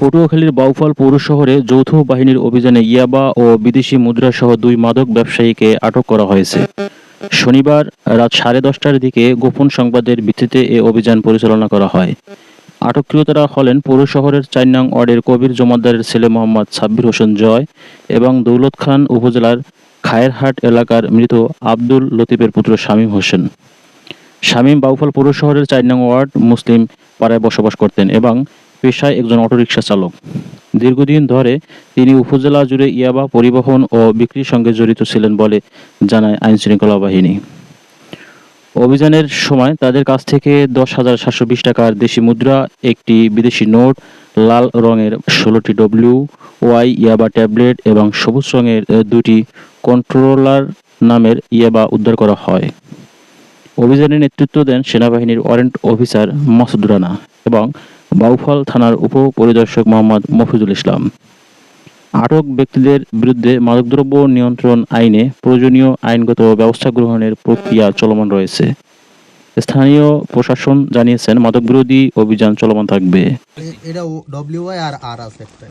পটুয়াখালীর বাউফল পৌর শহরে যৌথ বাহিনীর অভিযানে ইয়াবা ও বিদেশি মুদ্রা সহ দুই মাদক ব্যবসায়ীকে আটক করা হয়েছে। শনিবার রাত সাড়ে দশটার দিকে গোপন সংবাদের ভিত্তিতে এ অভিযান পরিচালনা করা হয়। আটককৃতরা হলেন পৌর শহরের চার নং ওয়ার্ডের কবির জমাদ্দারের ছেলে মোহাম্মদ সাব্বির হোসেন জয় এবং দৌলত খান উপজেলার খায়েরহাট এলাকার মৃত আব্দুল লতিফের পুত্র শামীম হোসেন। শামীম বাউফল পৌর শহরের চার নং ওয়ার্ড মুসলিম পাড়ায় বসবাস করতেন এবং পেশায় একজন অটোরিকশা চালক। দীর্ঘদিন ধরে তিনি উপজেলা জুড়ে ইয়াবা পরিবহন ও বিক্রির সঙ্গে জড়িত ছিলেন বলে জানায় আইনশৃঙ্খলা বাহিনী। অভিযানের সময় তাদের কাছ থেকে দশ হাজার সাতশো বিশ টাকার দেশি মুদ্রা, একটি বিদেশি নোট, লাল রঙের ষোলোটি ডব্লিউ ওয়াই ইয়াবা ট্যাবলেট এবং সবুজ রঙের দুটি কন্ট্রোলার নামের ইয়াবা উদ্ধার করা হয়। অভিযানে নেতৃত্ব দেন সেনাবাহিনীর ওয়ারেন্ট অফিসার মাসুদ রানা এবং বাউফল থানার উপপরিদর্শক মোহাম্মদ মফিজুল ইসলাম। আটক ব্যক্তিদের বিরুদ্ধে মাদকদ্রব্য নিয়ন্ত্রণ আইনে প্রয়োজনীয় আইনগত ব্যবস্থা গ্রহণের প্রক্রিয়া চলমান রয়েছে। স্থানীয় প্রশাসন জানিয়েছেন মাদক বিরোধী অভিযান চলমান থাকবে। এটা ডব্লিউ আর আর আছে একটা।